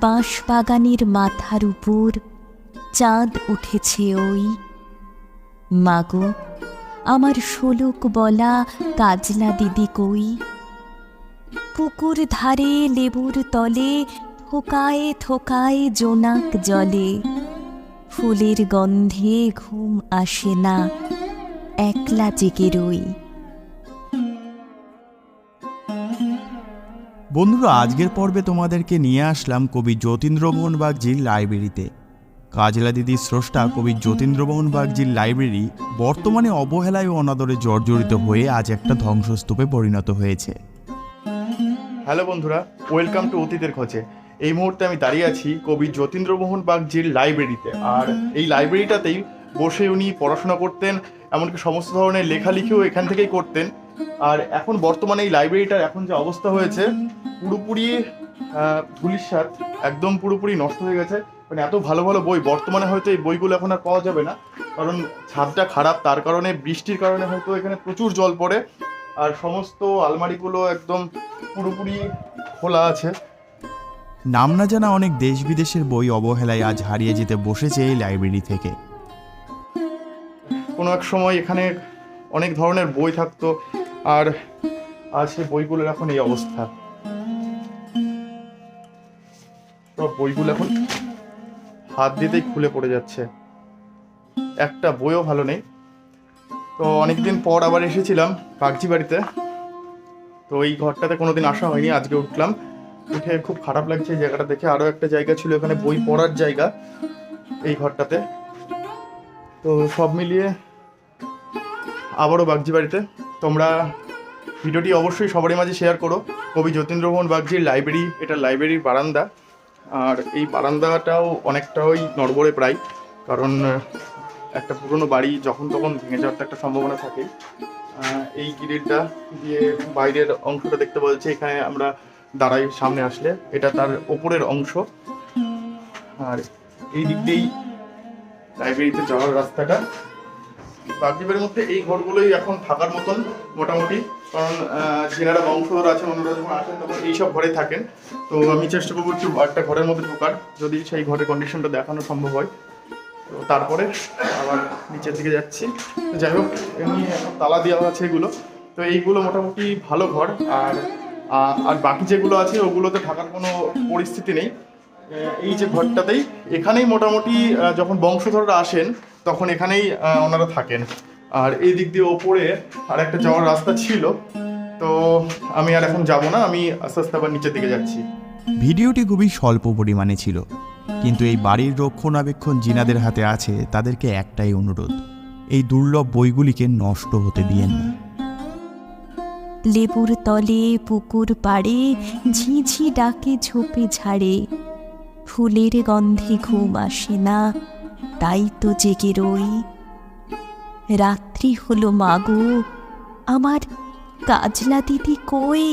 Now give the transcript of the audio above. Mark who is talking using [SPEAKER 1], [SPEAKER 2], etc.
[SPEAKER 1] বাঁশবাগানের মাথার উপর চাঁদ উঠেছে ওই। মাগো, আমার শোলক বলা কাজলা দিদি কই? পুকুর ধারে লেবুর তলে থোকায় থোকায় জোনাক জলে। ফুলের গন্ধে ঘুম আসে না, একলা জেগে রই।
[SPEAKER 2] বন্ধুরা, আজকের পর্বে তোমাদেরকে নিয়ে আসলাম কবি যতীন্দ্রমোহন বাগজির লাইব্রেরিতে। কাজলা দিদির স্রষ্টা কবি যতীন্দ্রমোহন বাগজির লাইব্রেরি বর্তমানে অবহেলায় ও অনাদরে জর্জরিত হয়ে আজ একটা ধ্বংসস্তূপে পরিণত হয়েছে। হ্যালো বন্ধুরা, ওয়েলকাম টু অতীতের খোঁজে। এই মুহূর্তে আমি দাঁড়িয়ে আছি কবি যতীন্দ্রমোহন বাগজির লাইব্রেরিতে। আর এই লাইব্রেরিটাতেই বসে উনি পড়াশোনা করতেন, এমনকি সমস্ত ধরনের লেখালেখিও এখান থেকেই করতেন। আর এখন বর্তমানে এই লাইব্রেরিটার এখন যে অবস্থা হয়েছে পুরোপুরি আহ, ধূলিসাৎ একদম পুরোপুরি নষ্ট হয়ে গেছে। মানে এত ভালো ভালো বই বর্তমানে হয়তো এই বইগুলো এখন আর পাওয়া যাবে না। কারণ ছাদটা খারাপ তার কারণে বৃষ্টির কারণে হয়তো এখানে প্রচুর জল পড়ে। আর সমস্ত আলমারিগুলো একদম পুরোপুরি খোলা আছে। নাম না জানা অনেক দেশ বিদেশের বই অবহেলায় আজ হারিয়ে যেতে বসেছে এই লাইব্রেরি থেকে। কোনো এক সময় এখানে অনেক ধরনের বই থাকতো। আর আজ সেই বইগুলোর এখন এই অবস্থা। বইগুলো এখন হাত দিতেই খুলে পড়ে যাচ্ছে। একটা বইও ভালো নেই। তো অনেকদিন পর আবার এসেছিলাম কাগজি বাড়িতে। তো এই ঘরটাতে কোনোদিন আসা হয়নি, আজকে উঠলাম। উঠে খুব খারাপ লাগছে এই জায়গাটা দেখে। আরও একটা জায়গা ছিল, এখানে বই পড়ার জায়গা এই ঘরটাতে। তো সব মিলিয়ে আবারও বাগজি বাড়িতে। তোমরা ভিডিওটি অবশ্যই সবারই মাঝে শেয়ার করো। কবি যতীন্দ্রমোহন বাগজির লাইব্রেরি এটা লাইব্রেরির বারান্দা। আর এই বারান্দাটাও অনেকটাই নড়বড়ে প্রায়, কারণ একটা পুরনো বাড়ি যখন তখন ভেঙে যাওয়ার তো একটা সম্ভাবনা থাকে। এই গিরিলটা দিয়ে বাইরের অংশটা দেখতে পাওয়া যাচ্ছে এখানে আমরা দাঁড়াই সামনে আসলে, এটা তার ওপরের অংশ। আর এই দিক দিয়েই লাইব্রেরিতে যাওয়ার রাস্তাটা। বাগদিবাড়ির মধ্যে এই ঘরগুলোই এখন থাকার মতন মোটামুটি। কারণ যেনারা বংশধর আছেন ওনারা যখন আসেন তখন এইসব ঘরে থাকেন। তো আমি চেষ্টা করব একটু একটা ঘরের মধ্যে ঢোকার, যদি সেই ঘরের কন্ডিশনটা দেখানো সম্ভব হয়। তো তারপরে আবার নিচের দিকে যাচ্ছি। যাই হোক, এমনি তালা দেওয়া আছে এগুলো। তো এইগুলো মোটামুটি ভালো ঘর। আর আর বাকি যেগুলো আছে ওগুলোতে থাকার কোনো পরিস্থিতি নেই। এই যে ঘরটাতেই এখানেই মোটামুটি যখন বংশধররা আসেন তখন এখানেই ওনারা থাকেন। আর এই দিক দিয়ে ওপরে আর একটা যাওয়ার রাস্তা ছিল। তো আমি আর এখন যাব না আমি আস্তে আস্তে আবার নিচের দিকে যাচ্ছি। ভিডিওটি খুবই স্বল্প পরিমাণে ছিল কিন্তু এই বাড়ির রক্ষণাবেক্ষণ জিনাদের হাতে আছে তাদেরকে একটাই অনুরোধ এই দুর্লভ বইগুলিকে নষ্ট হতে দিয়েন না।
[SPEAKER 1] লেবুর তলে পুকুর পাড়ে ঝিঝি ডাকে ঝোপে ঝাড়ে ফুলের গন্ধে ঘুম আসে না, তাই তো জেগে রই। রাত্রি হলো মাগু আমার কাজলা দিদি কই?